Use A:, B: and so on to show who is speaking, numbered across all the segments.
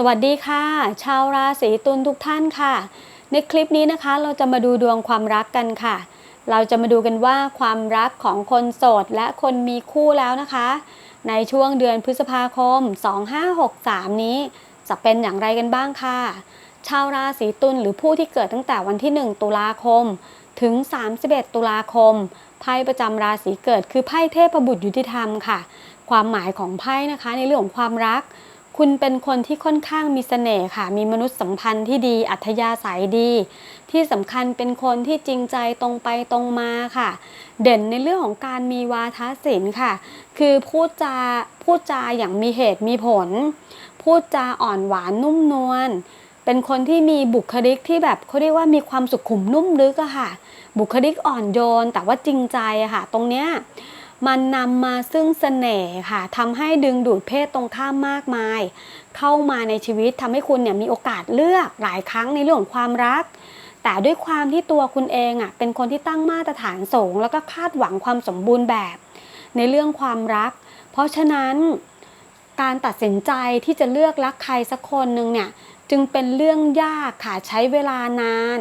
A: สวัสดีค่ะ ชาวราศีตุลทุกท่านค่ะ ในคลิปนี้นะคะเราจะมาดูดวงความรักกันค่ะ เราจะมาดูกันว่าความรักของคนโสดและคนมีคู่แล้วนะคะ ในช่วงเดือนพฤษภาคม 2563 นี้ จะเป็นอย่างไรกันบ้างค่ะ ชาวราศีตุลหรือผู้ที่เกิดตั้งแต่วันที่ 1 ตุลาคม ถึง 31 ตุลาคมไพ่ประจำราศีเกิดคือไพ่เทพบุตรยุติธรรมค่ะ ความหมายของไพ่นะคะในเรื่องของความรัก คุณเป็นคนที่ค่อนข้างมีเสน่ห์ค่ะ มีมนุษยสัมพันธ์ที่ดี อัธยาศัยดี ที่สำคัญเป็นคนที่จริงใจตรงไปตรงมาค่ะ เด่นในเรื่องของการมีวาทศิลป์ค่ะ คือพูดจาพูดจาอย่างมีเหตุมีผล พูดจาอ่อนหวานนุ่มนวล เป็นคนที่มีบุคลิกที่แบบเขาเรียกว่ามีความสุขุมนุ่มลึกอะค่ะ บุคลิกอ่อนโยนแต่ว่าจริงใจอะค่ะ ตรงเนี้ย มันนำมาซึ่งเสน่ห์ค่ะทำให้ดึงดูดเพศตรงข้ามมากมาย เข้ามาในชีวิตทำให้คุณเนี่ยมีโอกาสเลือกหลายครั้งในเรื่องของความรัก แต่ด้วยความที่ตัวคุณเองอะเป็นคนที่ตั้งมาตรฐานสูง แล้วก็คาดหวังความสมบูรณ์แบบ ในเรื่องความรัก เพราะฉะนั้นการตัดสินใจที่จะเลือกรักใครสักคนหนึ่งเนี่ยจึงเป็นเรื่องยากค่ะใช้เวลานาน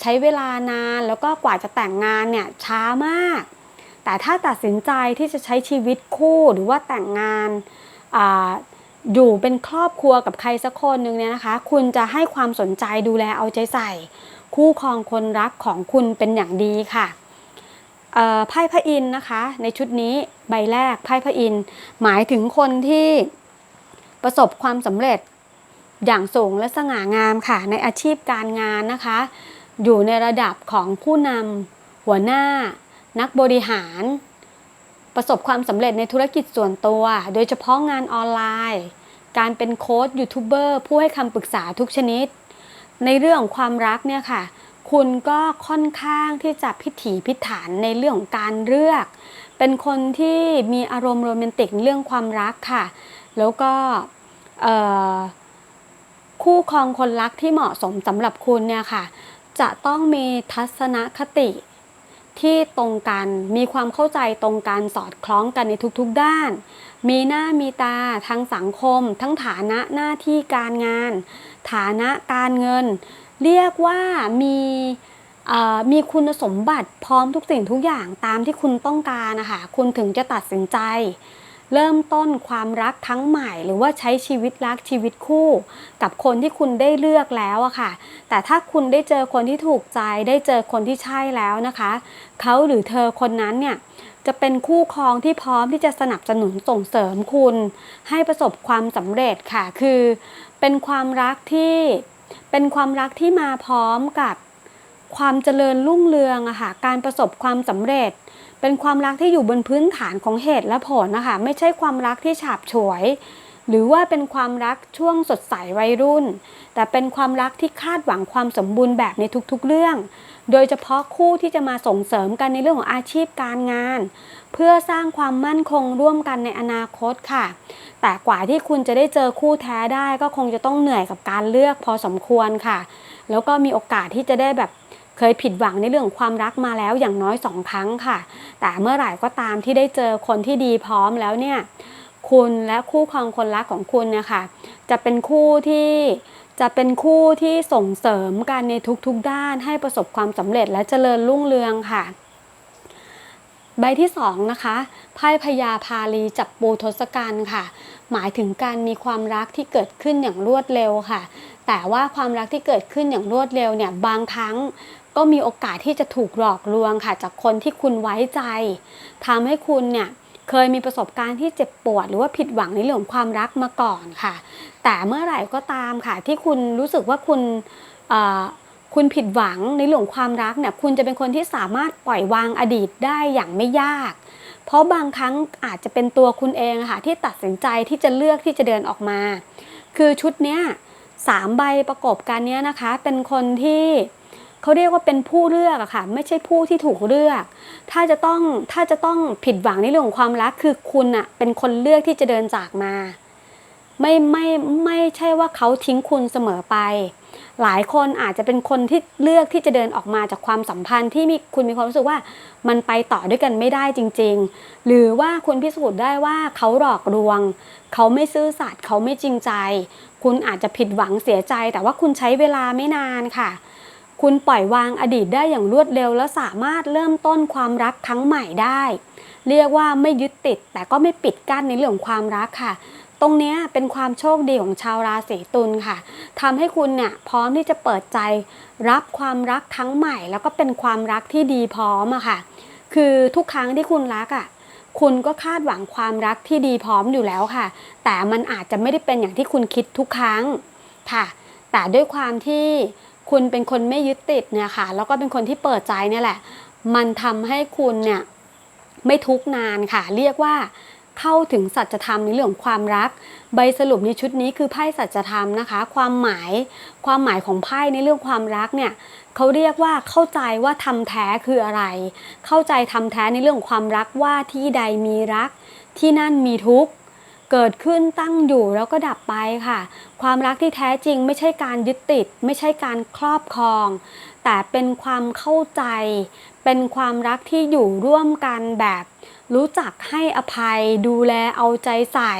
A: ใช้เวลานานแล้วก็กว่าจะแต่งงานเนี่ยช้ามาก แต่ถ้าตัดสินใจที่จะใช้ชีวิตคู่หรือว่าแต่งงานออยู่เป็นครอบครัวกับใครสักคนหนึ่งเนี่ยนะคะ คุณจะให้ความสนใจดูแลเอาใจใส่ คู่ครองคนรักของคุณเป็นอย่างดีค่ะไพ่พระอินนะคะ ในชุดนี้ใบแรกไพ่พระอินหมายถึงคนที่ประสบความสำเร็จอย่างสูงและสง่างามค่ะ ในอาชีพการงานนะคะ อยู่ในระดับของผู้นำหัวหน้า นักบริหาร ประสบความสำเร็จในธุรกิจส่วนตัว โดยเฉพาะงานออนไลน์ การเป็นโค้ชยูทูบเบอร์ผู้ให้คำปรึกษาทุกชนิด ในเรื่องของความรักเนี่ยค่ะ คุณก็ค่อนข้างที่จะพิถีพิถันในเรื่องของการเลือก เป็นคนที่มีอารมณ์โรแมนติกเรื่องความรักค่ะ แล้วก็คู่ครองคนรักที่เหมาะสมสำหรับคุณเนี่ยค่ะ จะต้องมีทัศนคติ ที่ตรงกันมีความเข้าใจตรงกันสอดคล้องกันในทุกๆด้าน มีหน้ามีตาทั้งสังคม ทั้งฐานะหน้าที่การงาน ฐานะการเงิน เรียกว่ามีมีคุณสมบัติพร้อมทุกสิ่งทุกอย่างตามที่คุณต้องการนะคะคุณถึงจะตัดสินใจ เริ่มต้นความรักครั้งใหม่ หรือว่าใช้ชีวิตรักชีวิตคู่ กับคนที่คุณได้เลือกแล้วอะค่ะ แต่ถ้าคุณได้เจอคนที่ถูกใจ ได้เจอคนที่ใช่แล้วนะคะเขาหรือเธอคนนั้นเนี่ยจะเป็นคู่ครองที่พร้อมที่จะสนับสนุนส่งเสริมคุณ ให้ประสบความสำเร็จค่ะ คือ เป็นความรักที่เป็นความรักที่มาพร้อมกับความเจริญรุ่งเรืองอะค่ะการประสบความสำเร็จ เป็นความรักที่อยู่บนพื้นฐานของเหตุและผลนะคะ ไม่ใช่ความรักที่ฉาบฉวย หรือว่าเป็นความรักช่วงสดใสวัยรุ่น แต่เป็นความรักที่คาดหวังความสมบูรณ์แบบในทุกๆเรื่อง โดยเฉพาะคู่ที่จะมาส่งเสริมกันในเรื่องของอาชีพการงาน เพื่อสร้างความมั่นคงร่วมกันในอนาคตค่ะ แต่กว่าที่คุณจะได้เจอคู่แท้ได้ก็คงจะต้องเหนื่อยกับการเลือกพอสมควรค่ะ แล้วก็มีโอกาสที่จะได้แบบ เคยผิดหวังในเรื่องของความรักมาแล้วอย่างน้อยสองครั้งค่ะ แต่เมื่อไหร่ก็ตามที่ได้เจอคนที่ดีพร้อมแล้วเนี่ย คุณและคู่ครองคนรักของคุณเนี่ยค่ะ จะเป็นคู่ที่จะเป็นคู่ที่ส่งเสริมกันในทุกๆด้านให้ประสบความสำเร็จและเจริญรุ่งเรืองค่ะใบที่สองนะคะไพ่พญาพาลีจับปูทศกัณฐ์ค่ะ หมายถึงการมีความรักที่เกิดขึ้นอย่างรวดเร็วค่ะ แต่ว่าความรักที่เกิดขึ้นอย่างรวดเร็วเนี่ยบางครั้ง ก็มีโอกาสที่จะถูกหลอกลวงค่ะจากคนที่คุณไว้ใจทำให้คุณเนี่ยเคยมีประสบการณ์ที่เจ็บปวด หรือว่าผิดหวังในเรื่องของความรักมาก่อนค่ะ แต่เมื่อไหร่ก็ตามค่ะ ที่คุณรู้สึกว่าคุณคุณผิดหวังในเรื่องความรักเนี่ยคุณจะเป็นคนที่สามารถปล่อยวางอดีตได้อย่างไม่ยาก เพราะบางครั้งอาจจะเป็นตัวคุณเองค่ะที่ตัดสินใจที่จะเลือกที่จะเดินออกมา คือชุดเนี้ยสามใบประกบกันเนี้ยนะคะ เป็นคนที่ เขาเรียกว่าเป็นผู้เลือกอะค่ะ ไม่ใช่ผู้ที่ถูกเลือก ถ้าจะต้องถ้าจะต้องผิดหวังในเรื่องของความรักคือคุณอะเป็นคนเลือกที่จะเดินจากมา ไม่ไม่ไม่ใช่ว่าเขาทิ้งคุณเสมอไป หลายคนอาจจะเป็นคนที่เลือกที่จะเดินออกมาจากความสัมพันธ์ที่มีคุณมีความรู้สึกว่ามันไปต่อด้วยกันไม่ได้จริง ๆ หรือว่าคุณพิสูจน์ได้ว่าเขาหลอกลวง เขาไม่ซื่อสัตย์เขาไม่จริงใจ คุณอาจจะผิดหวังเสียใจ แต่ว่าคุณใช้เวลาไม่นานค่ะ คุณปล่อยวางอดีตได้อย่างรวดเร็ว และสามารถเริ่มต้นความรักครั้งใหม่ได้ เรียกว่าไม่ยึดติด แต่ก็ไม่ปิดกั้นในเรื่องความรักค่ะตรงนี้เป็นความโชคดีของชาวราศีตุลค่ะทำให้คุณเนี่ยพร้อมที่จะเปิดใจรับความรักครั้งใหม่ แล้วก็เป็นความรักที่ดีพร้อมอะค่ะ คือทุกครั้งที่คุณรักอะคุณก็คาดหวังความรักที่ดีพร้อมอยู่แล้วค่ะ แต่มันอาจจะไม่ได้เป็นอย่างที่คุณคิดทุกครั้งค่ะ แต่ด้วยความที่ คุณเป็นคนไม่ยึดติดเนี่ยค่ะแล้วก็เป็นคนที่เปิดใจเนี่ยแหละ มันทำให้คุณเนี่ยไม่ทุกนานค่ะ เรียกว่าเข้าถึงสัจธรรมในเรื่องของความรัก ใบสรุปในชุดนี้คือไพ่สัจธรรมนะคะ ความหมายความหมายของไพ่ในเรื่องความรักเนี่ยเขาเรียกว่าเข้าใจว่าทำแท้คืออะไร เข้าใจทำแท้ในเรื่องของความรักว่าที่ใดมีรัก ที่นั่นมีทุกข์ เกิดขึ้นตั้งอยู่แล้วก็ดับไปค่ะ ความรักที่แท้จริงไม่ใช่การยึดติด ไม่ใช่การครอบครอง แต่เป็นความเข้าใจ เป็นความรักที่อยู่ร่วมกันแบบ รู้จักให้อภัย ดูแลเอาใจใส่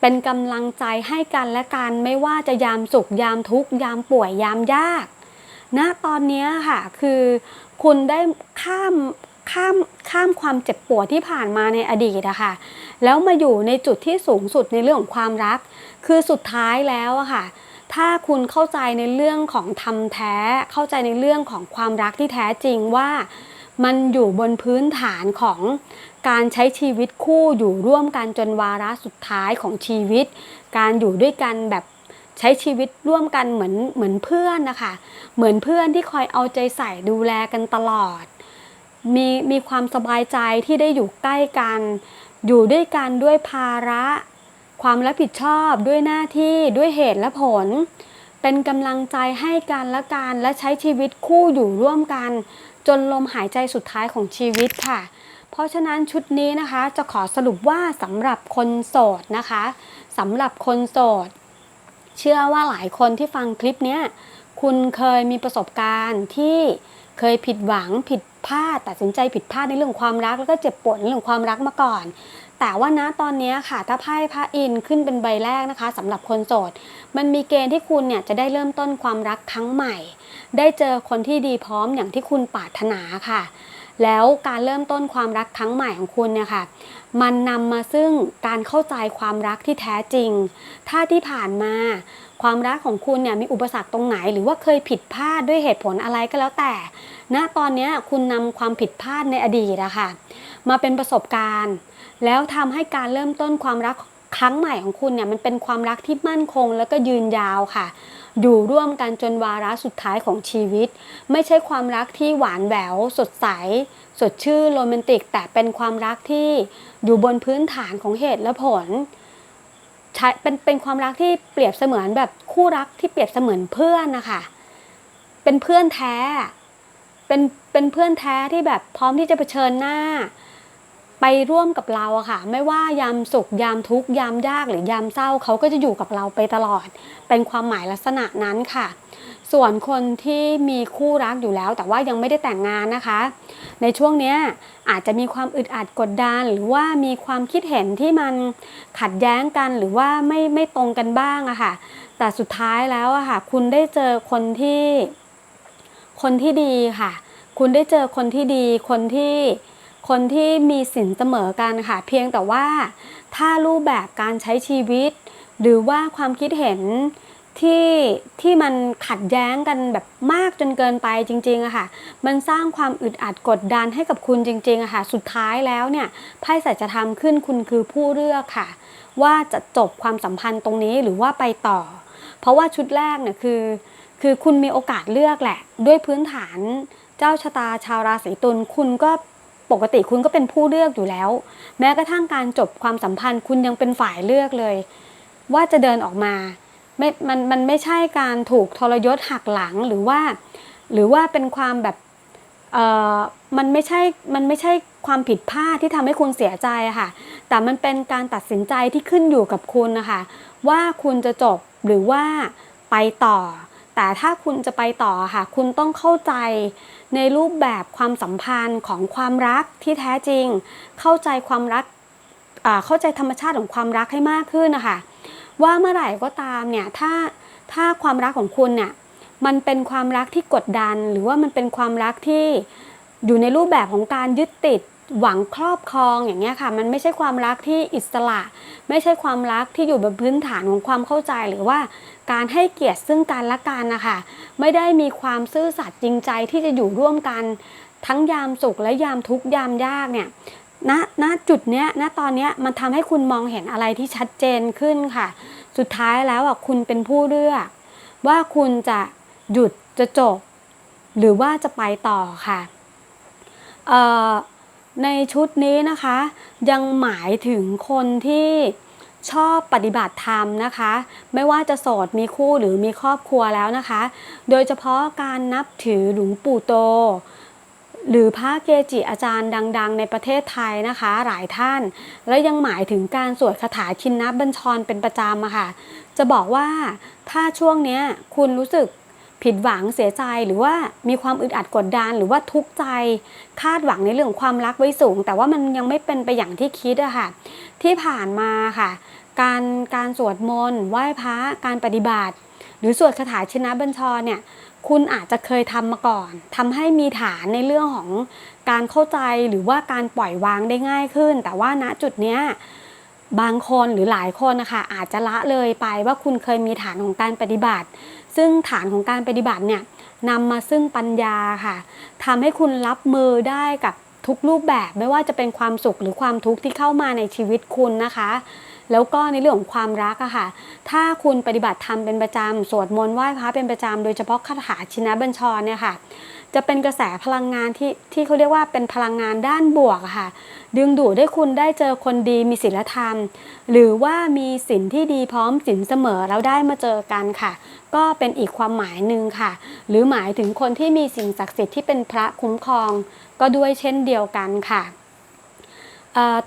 A: เป็นกำลังใจให้กันและกันไม่ว่าจะยามสุขยามทุกข์ยามป่วยยามยากณตอนนี้ค่ะคือคุณได้ข้าม ข้ามข้ามความเจ็บปวดที่ผ่านมาในอดีตอะค่ะ แล้วมาอยู่ในจุดที่สูงสุดในเรื่องของความรัก คือสุดท้ายแล้วอะค่ะ ถ้าคุณเข้าใจในเรื่องของธรรมแท้ เข้าใจในเรื่องของความรักที่แท้จริงว่ามันอยู่บนพื้นฐานของการใช้ชีวิตคู่อยู่ร่วมกันจนวาระสุดท้ายของชีวิต การอยู่ด้วยกันแบบใช้ชีวิตร่วมกันเหมือนเหมือนเพื่อนนะคะ เหมือนเพื่อนที่คอยเอาใจใส่ดูแลกันตลอด มีมีความสบายใจที่ได้อยู่ใกล้กัน อยู่ด้วยกันด้วยภาระ ความรับผิดชอบด้วยหน้าที่ด้วยเหตุและผล เป็นกำลังใจให้กันและกันและใช้ชีวิตคู่อยู่ร่วมกัน จนลมหายใจสุดท้ายของชีวิตค่ะ เพราะฉะนั้นชุดนี้นะคะจะขอสรุปว่าสำหรับคนโสดนะคะสำหรับคนโสด เชื่อว่าหลายคนที่ฟังคลิปนี้คุณเคยมีประสบการณ์ที่ เคยผิดหวังผิดพลาดตัดสินใจผิดพลาดในเรื่องความรักแล้วก็เจ็บปวดในเรื่องความรักมาก่อน แต่ว่านะตอนนี้ค่ะถ้าไพ่พระอินขึ้นเป็นใบแรกนะคะสำหรับคนโสดมันมีเกณฑ์ที่คุณเนี่ยจะได้เริ่มต้นความรักครั้งใหม่ ได้เจอคนที่ดีพร้อมอย่างที่คุณปรารถนาค่ะ แล้วการเริ่มต้นความรักครั้งใหม่ของคุณเนี่ยค่ะ มันนำมาซึ่งการเข้าใจความรักที่แท้จริง ถ้าที่ผ่านมาความรักของคุณเนี่ยมีอุปสรรคตรงไหน หรือว่าเคยผิดพลาดด้วยเหตุผลอะไรก็แล้วแต่ ณ ตอนนี้คุณนำความผิดพลาดในอดีตอะค่ะ มาเป็นประสบการณ์ แล้วทำให้การเริ่มต้นความรัก ครั้งใหม่ของคุณเนี่ยมันเป็นความรักที่มั่นคงแล้วก็ยืนยาวค่ะ อยู่ร่วมกันจนวาระสุดท้ายของชีวิต ไม่ใช่ความรักที่หวานแหววสดใส สดชื่นโรแมนติก แต่เป็นความรักที่อยู่บนพื้นฐานของเหตุและผลใช้เป็นเป็นความรักที่เปรียบเสมือนแบบคู่รักที่เปรียบเสมือนเพื่อนนะคะเป็นเพื่อนแท้เป็นเป็นเพื่อนแท้ที่แบบพร้อมที่จะเผชิญหน้า ไปร่วมกับเราอะค่ะ ไม่ว่ายามสุขยามทุกข์ยามยากหรือยามเศร้าเขาก็จะอยู่กับเราไปตลอด เป็นความหมายลักษณะนั้นค่ะ ส่วนคนที่มีคู่รักอยู่แล้ว แต่ว่ายังไม่ได้แต่งงานนะคะ ในช่วงเนี้ยอาจจะมีความอึดอัดกดดันหรือว่ามีความคิดเห็นที่มันขัดแย้งกันหรือว่าไม่ไม่ตรงกันบ้างอะค่ะ แต่สุดท้ายแล้วอะค่ะ คุณได้เจอคนที่ คนที่ดีค่ะ คุณได้เจอคนที่ดีคนที่ คนที่มีสินเสมอกันค่ะ เพียงแต่ว่าถ้ารูปแบบการใช้ชีวิต หรือว่าความคิดเห็นที่ที่มันขัดแย้งกันแบบมากจนเกินไปจริงๆอะค่ะ มันสร้างความอึดอัดกดดันให้กับคุณจริงๆอะค่ะ สุดท้ายแล้วเนี่ยไพ่สัจธรรมขึ้นคุณคือผู้เลือกค่ะ ว่าจะจบความสัมพันธ์ตรงนี้หรือว่าไปต่อ เพราะว่าชุดแรกเนี่ยคือ คือคุณมีโอกาสเลือกแหละ ด้วยพื้นฐานเจ้าชะตาชาวราศีตุลคุณก็ ปกติคุณก็เป็นผู้เลือกอยู่แล้ว แม้กระทั่งการจบความสัมพันธ์ คุณยังเป็นฝ่ายเลือกเลย ว่าจะเดินออกมาไม่มันมันไม่ใช่การถูกทรยศหักหลังหรือว่า หรือว่าเป็นความแบบเออมันไม่ใช่มันไม่ใช่ความผิดพลาดที่ทำให้คุณเสียใจค่ะ แต่มันเป็นการตัดสินใจที่ขึ้นอยู่กับคุณนะคะ ว่าคุณจะจบหรือว่าไปต่อ แต่ถ้าคุณจะไปต่อค่ะ คุณต้องเข้าใจในรูปแบบความสัมพันธ์ของความรักที่แท้จริง เข้าใจความรักเข้าใจธรรมชาติของความรักให้มากขึ้นนะคะว่าเมื่อไหร่ก็ตามเนี่ยถ้าถ้าความรักของคุณเนี่ยมันเป็นความรักที่กดดัน หรือว่ามันเป็นความรักที่อยู่ในรูปแบบของการยึดติด หวังครอบครองอย่างเงี้ยค่ะ มันไม่ใช่ความรักที่อิสระ ไม่ใช่ความรักที่อยู่บนพื้นฐานของความเข้าใจหรือว่าการให้เกียรติซึ่งกันและกันนะคะไม่ได้มีความซื่อสัตย์จริงใจที่จะอยู่ร่วมกัน ทั้งยามสุขและยามทุกยามยากเนี่ยณณจุดเนี้ยณตอนเนี้ยมันทำให้คุณมองเห็นอะไรที่ชัดเจนขึ้นค่ะ สุดท้ายแล้วอะคุณเป็นผู้เลือก ว่าคุณจะหยุดจะจบ หรือว่าจะไปต่อค่ะเอ่อ ในชุดนี้นะคะ ยังหมายถึงคนที่ชอบปฏิบัติธรรมนะคะ ไม่ว่าจะโสดมีคู่หรือมีครอบครัวแล้วนะคะ โดยเฉพาะการนับถือหลวงปู่โต หรือพระเกจิอาจารย์ดัง ๆ ในประเทศไทยนะคะ หลายท่าน และยังหมายถึงการสวดคาถาชินนับัญชรเป็นประจำอะค่ะ จะบอกว่าถ้าช่วงเนี้ยคุณรู้สึก ผิดหวังเสียใจหรือว่ามีความอึดอัดกดดันหรือว่าทุกข์ใจคาดหวังในเรื่องความรักไว้สูง แต่ว่ามันยังไม่เป็นไปอย่างที่คิดอะค่ะ ที่ผ่านมาค่ะ การการสวดมนต์ไหว้พระการปฏิบัติ หรือสวดคาถาชินบัญชรเนี่ยคุณอาจจะเคยทำมาก่อน ทำให้มีฐานในเรื่องของการเข้าใจหรือว่าการปล่อยวางได้ง่ายขึ้น แต่ว่าณจุดเนี้ย บางคนหรือหลายคนนะคะอาจจะละเลยไปว่าคุณเคยมีฐานของการปฏิบัติ ซึ่งฐานของการปฏิบัติเนี่ยนำมาซึ่งปัญญาค่ะทำให้คุณรับมือได้กับทุกรูปแบบไม่ว่าจะเป็นความสุขหรือความทุกข์ที่เข้ามาในชีวิตคุณนะคะ แล้วก็ในเรื่องของความรักอะค่ะ ถ้าคุณปฏิบัติธรรมเป็นประจำสวดมนต์ไหว้พระเป็นประจำโดยเฉพาะคาถาชินบัญชรเนี่ยค่ะ จะเป็นกระแสพลังงานที่ที่เขาเรียกว่าเป็นพลังงานด้านบวกค่ะ ดึงดูดให้คุณได้เจอคนดีมีศีลธรรม หรือว่ามีสินที่ดีพร้อมสินเสมอแล้วได้มาเจอกันค่ะ ก็เป็นอีกความหมายหนึ่งค่ะ หรือหมายถึงคนที่มีสิ่งศักดิ์สิทธิ์ที่เป็นพระคุ้มครอง ก็ด้วยเช่นเดียวกันค่ะ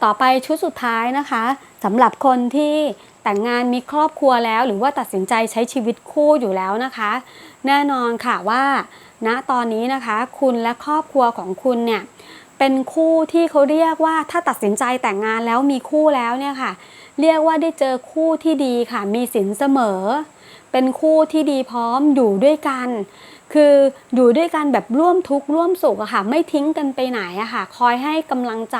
A: ต่อไปชุดสุดท้ายนะคะสำหรับคนที่แต่งงานมีครอบครัวแล้ว หรือว่าตัดสินใจใช้ชีวิตคู่อยู่แล้วนะคะ แน่นอนค่ะว่า ณตอนนี้นะคะคุณและครอบครัวของคุณเนี่ยเป็นคู่ที่เขาเรียกว่าถ้าตัดสินใจแต่งงานแล้วมีคู่แล้วเนี่ยค่ะ เรียกว่าได้เจอคู่ที่ดีค่ะ มีสินเสมอ เป็นคู่ที่ดีพร้อมอยู่ด้วยกัน คืออยู่ด้วยกันแบบร่วมทุกข์ร่วมสุขอะค่ะ ไม่ทิ้งกันไปไหนอะค่ะ คอยให้กำลังใจ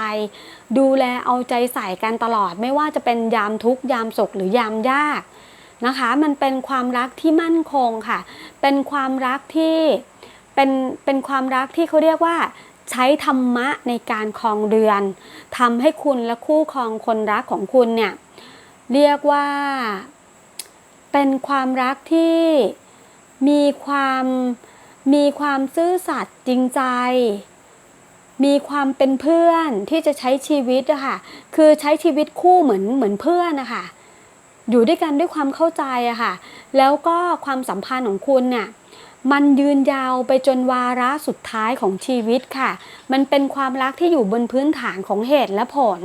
A: ดูแลเอาใจใส่กันตลอด ไม่ว่าจะเป็นยามทุกข์ยามสุขหรือยามยากนะคะ มันเป็นความรักที่มั่นคงค่ะ เป็นความรักที่ เป็นเป็นความรักที่เขาเรียกว่าใช้ธรรมะในการครองเรือนทำให้คุณและคู่ครองคนรักของคุณเนี่ยเรียกว่าเป็นความรักที่มีความมีความซื่อสัตย์จริงใจ มีความเป็นเพื่อนที่จะใช้ชีวิตอะค่ะคือใช้ชีวิตคู่เหมือนเหมือนเพื่อนนะคะอยู่ด้วยกันด้วยความเข้าใจอะค่ะ แล้วก็ความสัมพันธ์ของคุณเนี่ย มันยืนยาวไปจนวาระสุดท้ายของชีวิตค่ะ มันเป็นความรักที่อยู่บนพื้นฐานของเหตุและผล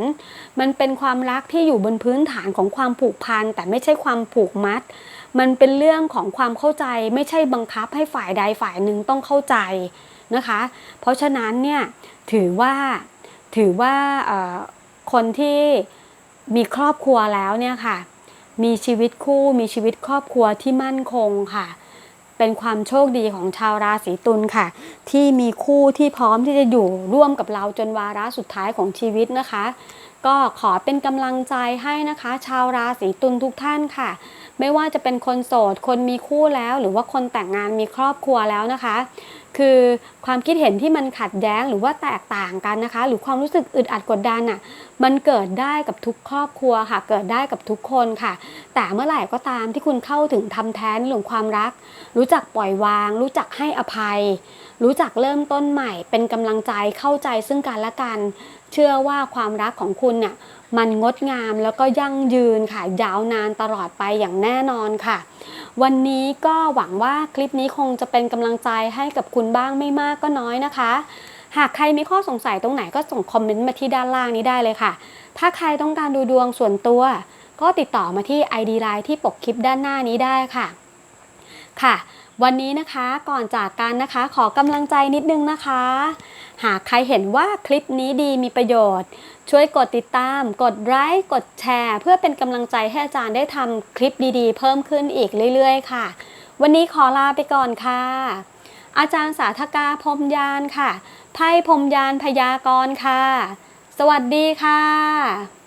A: มันเป็นความรักที่อยู่บนพื้นฐานของความผูกพันแต่ไม่ใช่ความผูกมัด มันเป็นเรื่องของความเข้าใจไม่ใช่บังคับให้ฝ่ายใดฝ่ายหนึ่งต้องเข้าใจนะคะ เพราะฉะนั้นเนี่ยถือว่าถือว่าคนที่มีครอบครัวแล้วเนี่ยค่ะ มีชีวิตคู่มีชีวิตครอบครัวที่มั่นคงค่ะ เป็นความโชคดีของชาวราศีตุลค่ะ ที่มีคู่ที่พร้อมที่จะอยู่ร่วมกับเราจนวาระสุดท้ายของชีวิตนะคะ ก็ขอเป็นกำลังใจให้นะคะ ชาวราศีตุลทุกท่านค่ะ ไม่ว่าจะเป็นคนโสด คนมีคู่แล้ว หรือว่าคนแต่งงานมีครอบครัวแล้วนะคะ คือความคิดเห็นที่มันขัดแย้งหรือว่าแตกต่างกันนะคะ หรือความรู้สึกอึดอัดกดดันอะมันเกิดได้กับทุกครอบครัวค่ะ เกิดได้กับทุกคนค่ะ แต่เมื่อไหร่ก็ตามที่คุณเข้าถึงทำแท้นเรื่องความรัก รู้จักปล่อยวาง รู้จักให้อภัย รู้จักเริ่มต้นใหม่ เป็นกำลังใจเข้าใจซึ่งกันและกัน เชื่อว่าความรักของคุณเนี่ยมันงดงามแล้วก็ยั่งยืนค่ะยาวนานตลอดไปอย่างแน่นอนค่ะ วันนี้ก็หวังว่าคลิปนี้คงจะเป็นกำลังใจให้กับคุณบ้างไม่มากก็น้อยนะคะ หากใครมีข้อสงสัยตรงไหนก็ส่งคอมเมนต์มาที่ด้านล่างนี้ได้เลยค่ะ ถ้าใครต้องการดูดวงส่วนตัว ก็ติดต่อมาที่ ID ไลน์ที่ปกคลิปด้านหน้านี้ได้ค่ะ ค่ะ วันนี้นะคะก่อนจากกันนะคะ ขอกำลังใจนิดนึงนะคะ หากใครเห็นว่าคลิปนี้ดีมีประโยชน์ ช่วยกดติดตาม กดไลค์กดแชร์ เพื่อเป็นกำลังใจให้อาจารย์ได้ทำคลิปดีๆ เพิ่มขึ้นอีกเรื่อยๆ ค่ะ วันนี้ขอลาไปก่อนค่ะ อาจารย์สาธกาพรมยานค่ะไพ่พรมยานพยากรค่ะ สวัสดีค่ะ